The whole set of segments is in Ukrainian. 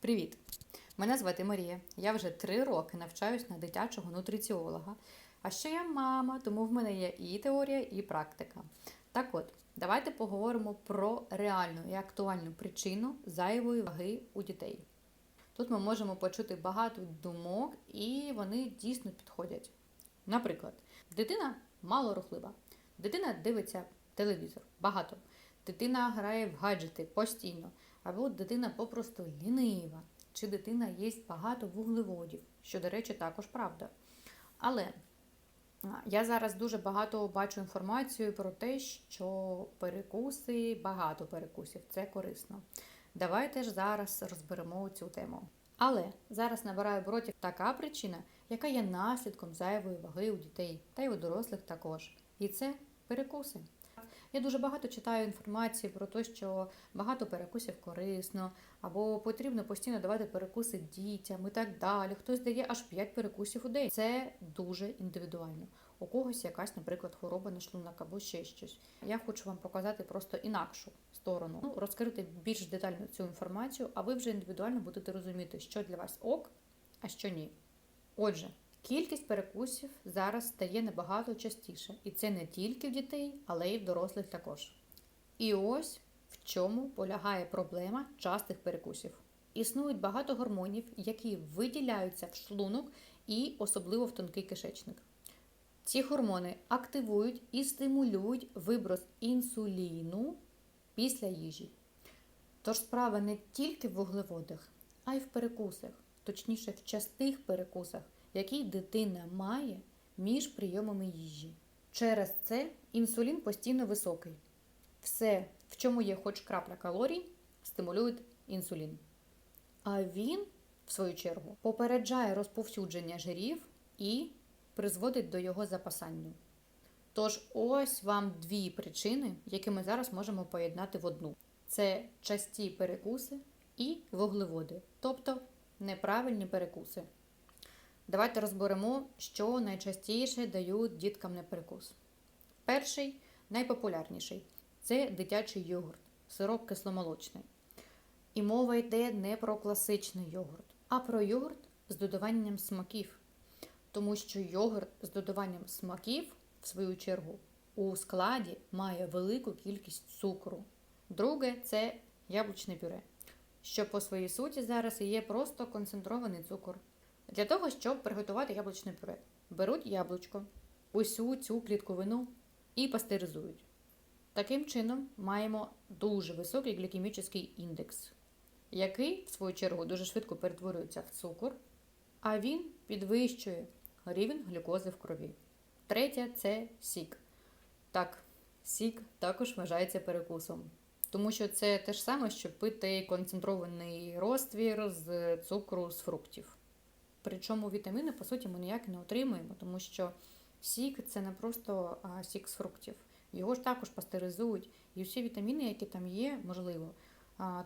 Привіт! Мене звати Марія. Я вже три роки навчаюсь на дитячого нутриціолога. А ще я мама, тому в мене є і теорія, і практика. Так от, давайте поговоримо про реальну і актуальну причину зайвої ваги у дітей. Тут ми можемо почути багато думок, і вони дійсно підходять. Наприклад, дитина мало рухлива, дитина дивиться телевізор багато, дитина грає в гаджети постійно, або дитина попросту лінива, чи дитина їсть багато вуглеводів, що, до речі, також правда. Але я зараз дуже багато бачу інформацію про те, що перекуси, багато перекусів це корисно. Давайте ж зараз розберемо цю тему. Але зараз набирає оборотів така причина, яка є наслідком зайвої ваги у дітей та й у дорослих також. І це перекуси. Я дуже багато читаю інформації про те, що багато перекусів корисно, або потрібно постійно давати перекуси дітям і так далі. Хтось дає аж 5 перекусів у день. Це дуже індивідуально. У когось якась, наприклад, хвороба на шлунок або ще щось. Я хочу вам показати просто інакшу сторону, ну, розкрити більш детально цю інформацію, а ви вже індивідуально будете розуміти, що для вас ок, а що ні. Отже, кількість перекусів зараз стає набагато частіше, і це не тільки в дітей, але й в дорослих також. І ось в чому полягає проблема частих перекусів. Існують багато гормонів, які виділяються в шлунок і особливо в тонкий кишечник. Ці гормони активують і стимулюють виброс інсуліну після їжі. Тож справа не тільки в вуглеводах, а й в перекусах, точніше в частих перекусах, які дитина має між прийомами їжі. Через це інсулін постійно високий. Все, в чому є хоч крапля калорій, стимулює інсулін. А він, в свою чергу, попереджає розповсюдження жирів і призводить до його запасання. Тож ось вам дві причини, які ми зараз можемо поєднати в одну: це часті перекуси і вуглеводи, тобто неправильні перекуси. Давайте розберемо, що найчастіше дають діткам на перекус. Перший, найпопулярніший це дитячий йогурт, сироп кисломолочний. І мова йде не про класичний йогурт, а про йогурт з додаванням смаків. Тому що йогурт з додаванням смаків, в свою чергу, у складі має велику кількість цукру. Друге це яблучне пюре, що по своїй суті зараз є просто концентрований цукор. Для того, щоб приготувати яблучне пюре, беруть яблучко, усю цю клітковину і пастеризують. Таким чином маємо дуже високий глікемічний індекс, який, в свою чергу, дуже швидко перетворюється в цукор, а він підвищує рівень глюкози в крові. Третє це сік. Так, сік також вважається перекусом, тому що це те ж саме, що пити концентрований розтвір з цукру з фруктів. Причому вітаміни, по суті, ми ніяк не отримуємо, тому що сік це не просто сік з фруктів. Його ж також пастеризують. І всі вітаміни, які там є, можливо,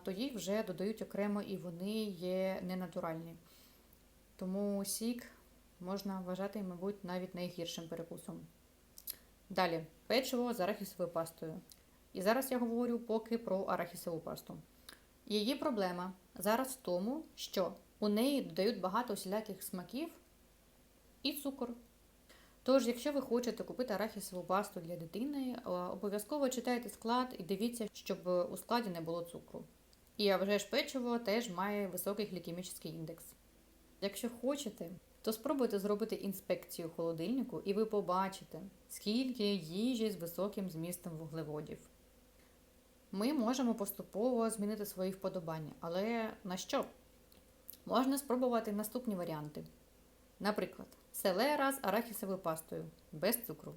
то їх вже додають окремо і вони є ненатуральні. Тому сік можна вважати, мабуть, навіть найгіршим перекусом. Далі, печиво з арахісовою пастою. І зараз я говорю поки про арахісову пасту. Її проблема зараз в тому, що у неї додають багато усіляких смаків і цукор. Тож, якщо ви хочете купити арахісову пасту для дитини, обов'язково читайте склад і дивіться, щоб у складі не було цукру. І а вже ж печиво теж має високий глікемічний індекс. Якщо хочете, то спробуйте зробити інспекцію холодильнику, і ви побачите, скільки їжі з високим змістом вуглеводів. Ми можемо поступово змінити свої вподобання, але на що? Можна спробувати наступні варіанти. Наприклад, селера з арахісовою пастою без цукру,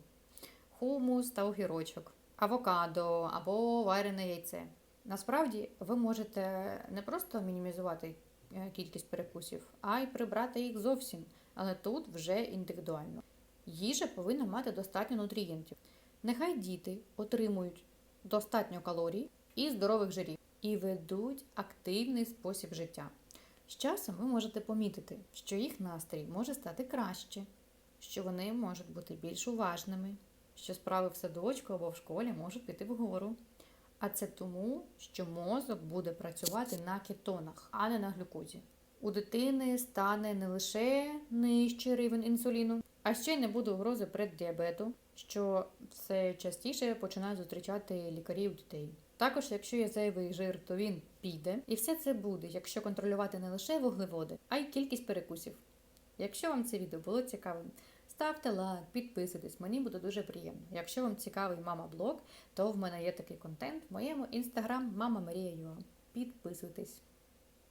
хумус та огірочок, авокадо або варене яйце. Насправді, ви можете не просто мінімізувати кількість перекусів, а й прибрати їх зовсім. Але тут вже індивідуально. Їжа повинна мати достатньо нутрієнтів. Нехай діти отримують достатньо калорій і здорових жирів і ведуть активний спосіб життя. З часом ви можете помітити, що їх настрій може стати краще, що вони можуть бути більш уважними, що справи в садочку або в школі можуть піти вгору. А це тому, що мозок буде працювати на кетонах, а не на глюкозі. У дитини стане не лише нижчий рівень інсуліну, а ще й не буде угрози преддіабету, що все частіше починають зустрічати лікарі у дітей. Також, якщо є зайвий жир, то він піде, і все це буде, якщо контролювати не лише вуглеводи, а й кількість перекусів. Якщо вам це відео було цікавим, ставте лайк, підписуйтесь, мені буде дуже приємно. Якщо вам цікавий мама блог, то в мене є такий контент в моєму інстаграм Мама Марія Юа. Підписуйтесь.